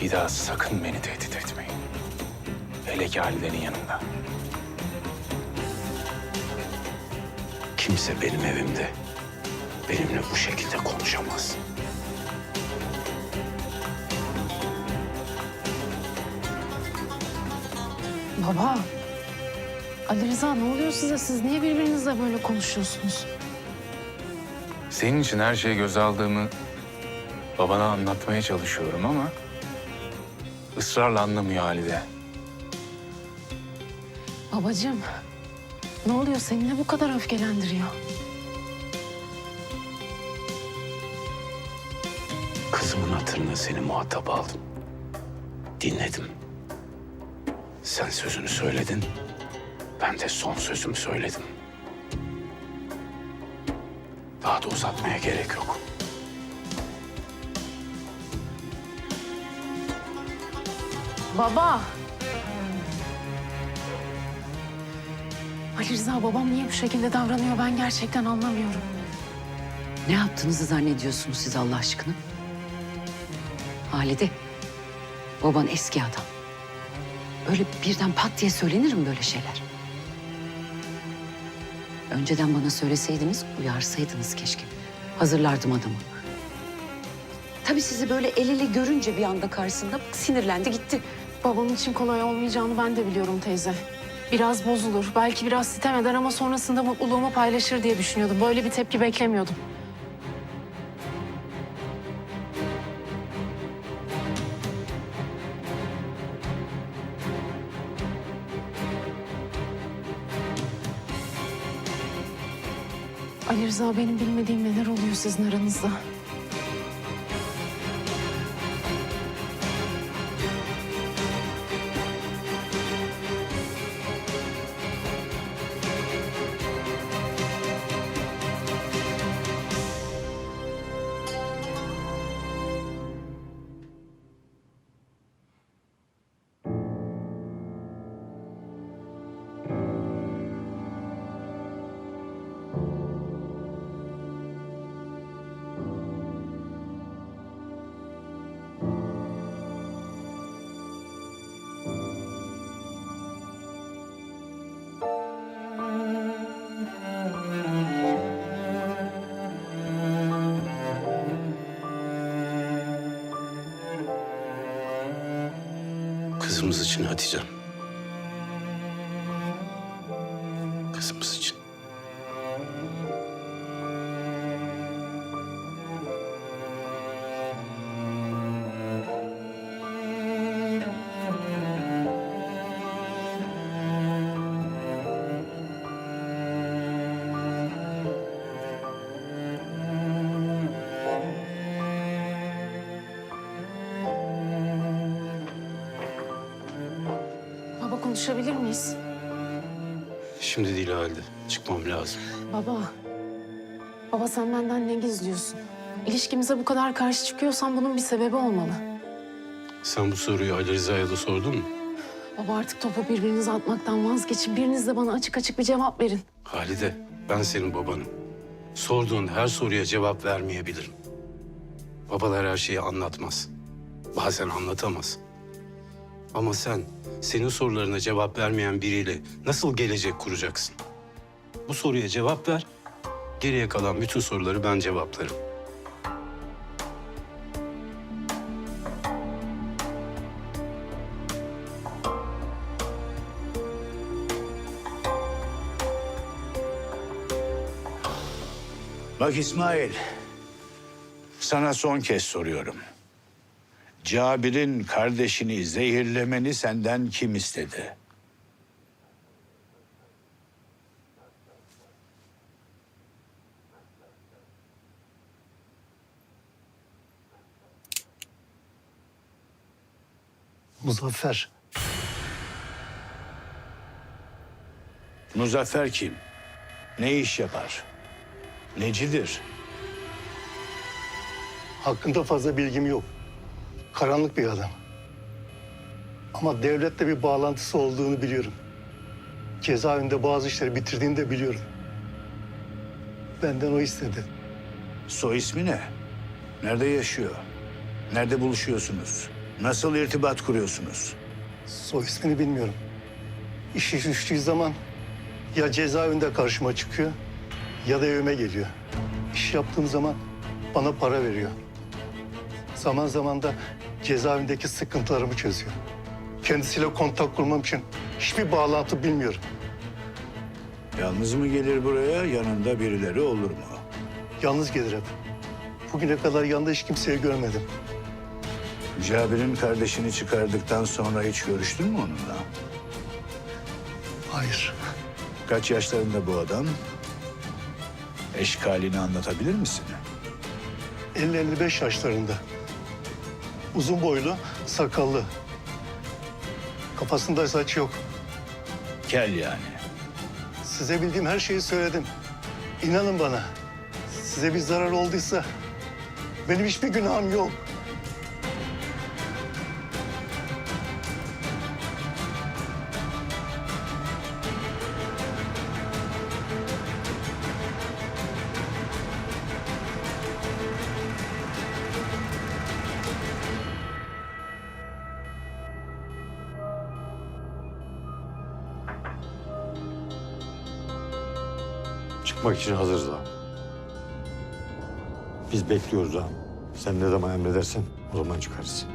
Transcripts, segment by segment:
Bir daha sakın beni tehdit etmeyin. Hele ki Halide'nin yanında. Kimse benim evimde benimle bu şekilde konuşamaz. Baba. Ali Rıza ne oluyor size? Siz niye birbirinizle böyle konuşuyorsunuz? Senin için her şeyi göze aldığımı babana anlatmaya çalışıyorum ama ısrarla anlamıyor Halide. Babacığım. Ne oluyor? Seni ne bu kadar öfkelendiriyor? Kızımın hatırına seni muhatap aldım. Dinledim. Sen sözünü söyledin. Ben de son sözümü söyledim. Daha da uzatmaya gerek yok. Baba. Ali Rıza babam niye bu şekilde davranıyor ben gerçekten anlamıyorum. Ne yaptığınızı zannediyorsunuz siz Allah aşkına? Halide, baban eski adam. Öyle birden pat diye söylenir mi böyle şeyler? Önceden bana söyleseydiniz, uyarsaydınız keşke. Hazırlardım adamı. Tabii sizi böyle el ele görünce bir anda karşısında sinirlendi gitti. Babamın için kolay olmayacağını ben de biliyorum teyze. Biraz bozulur, belki biraz sitem eder ama sonrasında mutluluğumu paylaşır diye düşünüyordum. Böyle bir tepki beklemiyordum. Ali Rıza benim bilmediğim neler oluyor sizin aranızda. Kızımız için Hatice'm. Konuşabilir miyiz? Şimdi değil halde. Çıkmam lazım. Baba. Baba sen benden ne gizliyorsun? İlişkimize bu kadar karşı çıkıyorsan bunun bir sebebi olmalı. Sen bu soruyu Ali Rıza'ya da sordun mu? Baba artık topu birbirinize atmaktan vazgeçin. Biriniz de bana açık açık bir cevap verin. Halide, ben senin babanım. Sorduğun her soruya cevap vermeyebilirim. Babalar her şeyi anlatmaz. Bazen anlatamaz. Ama sen senin sorularına cevap vermeyen biriyle nasıl gelecek kuracaksın? Bu soruya cevap ver. Geriye kalan bütün soruları ben cevaplarım. Bak İsmail, sana son kez soruyorum. Cabir'in kardeşini zehirlemeni senden kim istedi? Muzaffer. Muzaffer kim? Ne iş yapar? Necidir? Hakkında fazla bilgim yok. Karanlık bir adam. Ama devletle bir bağlantısı olduğunu biliyorum. Cezaevinde bazı işleri bitirdiğini de biliyorum. Benden o istedi. Soy ismi ne? Nerede yaşıyor? Nerede buluşuyorsunuz? Nasıl irtibat kuruyorsunuz? Soy ismini bilmiyorum. İşi düştüğü zaman ya cezaevinde karşıma çıkıyor ya da evime geliyor. İş yaptığım zaman bana para veriyor. Zaman zaman da cezaevindeki sıkıntılarımı çözüyor. Kendisiyle kontak kurmam için hiçbir bağlantı bilmiyorum. Yalnız mı gelir buraya, yanında birileri olur mu? Yalnız gelir hep. Bugüne kadar yanında hiç kimseyi görmedim. Cabir'in kardeşini çıkardıktan sonra hiç görüştün mü onunla? Hayır. Kaç yaşlarında bu adam? Eşkalini anlatabilir misin? 50-55 yaşlarında. Uzun boylu, sakallı. Kafasında saç yok. Kel yani. Size bildiğim her şeyi söyledim. İnanın bana. Size bir zarar olduysa benim hiçbir günahım yok. Çıkmak için hazırız ağam. Biz bekliyoruz ağam. Sen ne zaman emredersen o zaman çıkarız.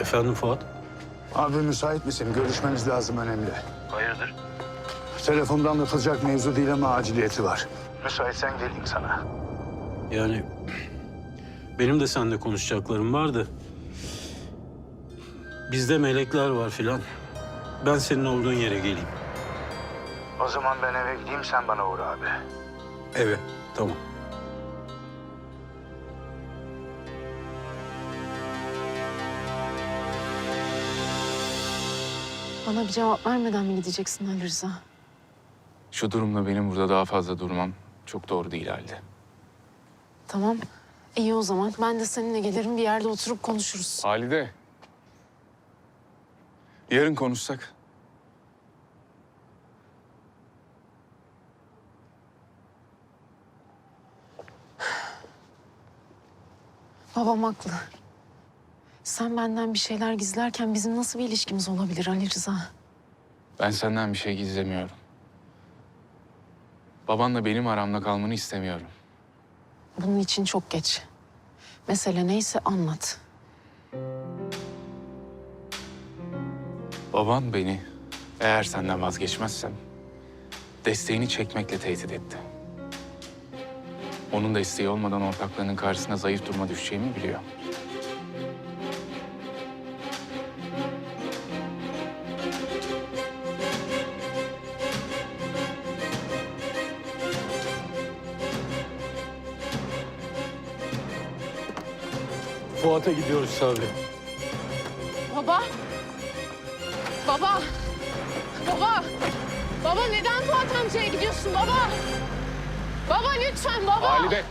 Efendim Fuat? Abi müsait misin? Görüşmeniz lazım önemli. Hayırdır? Telefonda anlatılacak mevzu değil ama aciliyeti var. Müsaitsen geleyim sana. Yani benim de seninle konuşacaklarım vardı. Bizde melekler var filan. Ben senin olduğun yere geleyim. O zaman ben eve gideyim sen bana uğra abi. Eve. Tamam. Bana bir cevap vermeden mi gideceksin Ali Rıza? Şu durumda benim burada daha fazla durmam çok doğru değil halde. Tamam. İyi o zaman. Ben de seninle gelirim bir yerde oturup konuşuruz. Halide. Yarın konuşsak. Babam haklı. Sen benden bir şeyler gizlerken bizim nasıl bir ilişkimiz olabilir Ali Rıza? Ben senden bir şey gizlemiyorum. Babanla benim aramda kalmanı istemiyorum. Bunun için çok geç. Mesele neyse anlat. Baban beni eğer senden vazgeçmezsem desteğini çekmekle tehdit etti. Onun desteği olmadan ortaklarının karşısında zayıf duruma düşeceğimi biliyor. Fuat'a gidiyoruz Sabri. Baba! Baba! Baba! Baba neden Fuat amcaya gidiyorsun baba? Baba lütfen baba! Halide.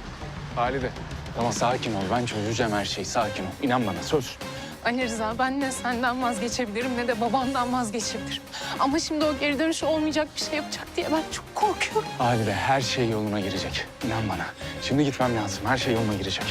Halide. Tamam sakin ol. Ben çözeceğim her şeyi. Sakin ol. İnan bana söz. Ali Rıza ben ne senden vazgeçebilirim ne de babamdan vazgeçebilirim. Ama şimdi o geri dönüş olmayacak bir şey yapacak diye ben çok korkuyorum. Halide her şey yoluna girecek. İnan bana. Şimdi gitmem lazım. Her şey yoluna girecek.